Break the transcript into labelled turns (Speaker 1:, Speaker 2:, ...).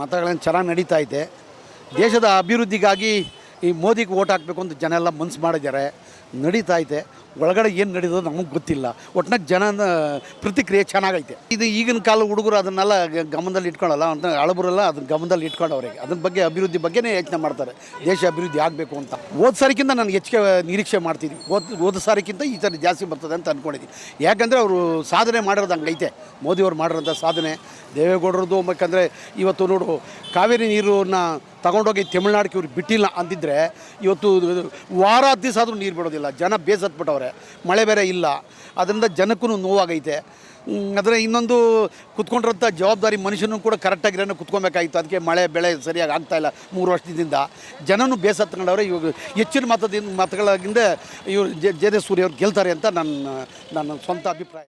Speaker 1: ಮತಗಳೇನು ಚೆನ್ನಾಗಿ ನಡೀತಾ ಐತೆ ದೇಶದ ಅಭಿವೃದ್ಧಿಗಾಗಿ ಈ ಮೋದಿಗೆ ಓಟ್ ಹಾಕಬೇಕು ಅಂತ ಜನ ಎಲ್ಲ ಮನ್ಸು ಮಾಡಿದ್ದಾರೆ. ನಡೀತಾ ಐತೆ ಒಳಗಡೆ ಏನು ನಡೀತದೋ ನಮಗೆ ಗೊತ್ತಿಲ್ಲ. ಒಟ್ನಾಗ ಜನ ಪ್ರತಿಕ್ರಿಯೆ ಚೆನ್ನಾಗೈತೆ. ಇದು ಈಗಿನ ಕಾಲ ಹುಡುಗರು ಅದನ್ನೆಲ್ಲ ಗಮನದಲ್ಲಿ ಇಟ್ಕೊಳ್ಳಲ್ಲ ಅಂತ ಹಳಬರೆಲ್ಲ ಅದನ್ನ ಗಮನದಲ್ಲಿ ಇಟ್ಕೊಂಡವ್ರಿಗೆ ಅದ್ರ ಬಗ್ಗೆ ಅಭಿವೃದ್ಧಿ ಬಗ್ಗೆನೇ ಯೋಚನೆ ಮಾಡ್ತಾರೆ. ದೇಶ ಅಭಿವೃದ್ಧಿ ಆಗಬೇಕು ಅಂತ. ಹೋದ ಸಾರಿಗಿಂತ ನಾನು ಹೆಚ್ಚಿಗೆ ನಿರೀಕ್ಷೆ ಮಾಡ್ತೀನಿ. ಓದ್ ಹೋದ ಸಾರಿಗಿಂತ ಈ ಥರ ಜಾಸ್ತಿ ಬರ್ತದೆ ಅಂತ ಅಂದ್ಕೊಂಡಿದ್ದೀನಿ ಯಾಕಂದರೆ ಅವರು ಸಾಧನೆ ಮಾಡಿರೋದು ಹಂಗೈತೆ. ಮೋದಿಯವ್ರು ಮಾಡಿರೋಂಥ ಸಾಧನೆ. ದೇವೇಗೌಡರದ್ದು ಯಾಕಂದರೆ ಇವತ್ತು ನೋಡು, ಕಾವೇರಿ ನೀರನ್ನ ತಗೊಂಡೋಗಿ ತಮಿಳ್ನಾಡಿಗೆ ಇವ್ರು ಬಿಟ್ಟಿಲ್ಲ ಅಂತಿದ್ರೆ ಇವತ್ತು ವಾರ ದಿವಸ ಆದರೂ ನೀರು ಬಿಡೋದಿಲ್ಲ. ಜನ ಬೇಸತ್ಬಿಟ್ಟವ್ರೆ. ಮಳೆ ಬೇರೆ ಇಲ್ಲ. ಅದರಿಂದ ಜನಕ್ಕೂ ನೋವಾಗೈತೆ. ಆದರೆ ಇನ್ನೊಂದು ಕುತ್ಕೊಂಡಿರೋಂಥ ಜವಾಬ್ದಾರಿ ಮನುಷ್ಯನೂ ಕೂಡ ಕರೆಕ್ಟಾಗಿರೋ ಕುತ್ಕೊಬೇಕಾಗಿತ್ತು ಅದಕ್ಕೆ ಮಳೆ ಬೆಳೆ ಸರಿಯಾಗಿ ಆಗ್ತಾಯಿಲ್ಲ ಮೂರು ವರ್ಷದಿಂದ. ಜನನೂ ಬೇಸತ್ಕೊಂಡವ್ರೆ. ಇವಾಗ ಹೆಚ್ಚಿನ ಮತದಿಂದ ಮತಗಳಾಗಿಂದ ಇವರು ಜೆ ಜೆ ಸೂರ್ಯ ಅವ್ರು ಗೆಲ್ತಾರೆ ಅಂತ ನನ್ನ ನನ್ನ ಸ್ವಂತ ಅಭಿಪ್ರಾಯ.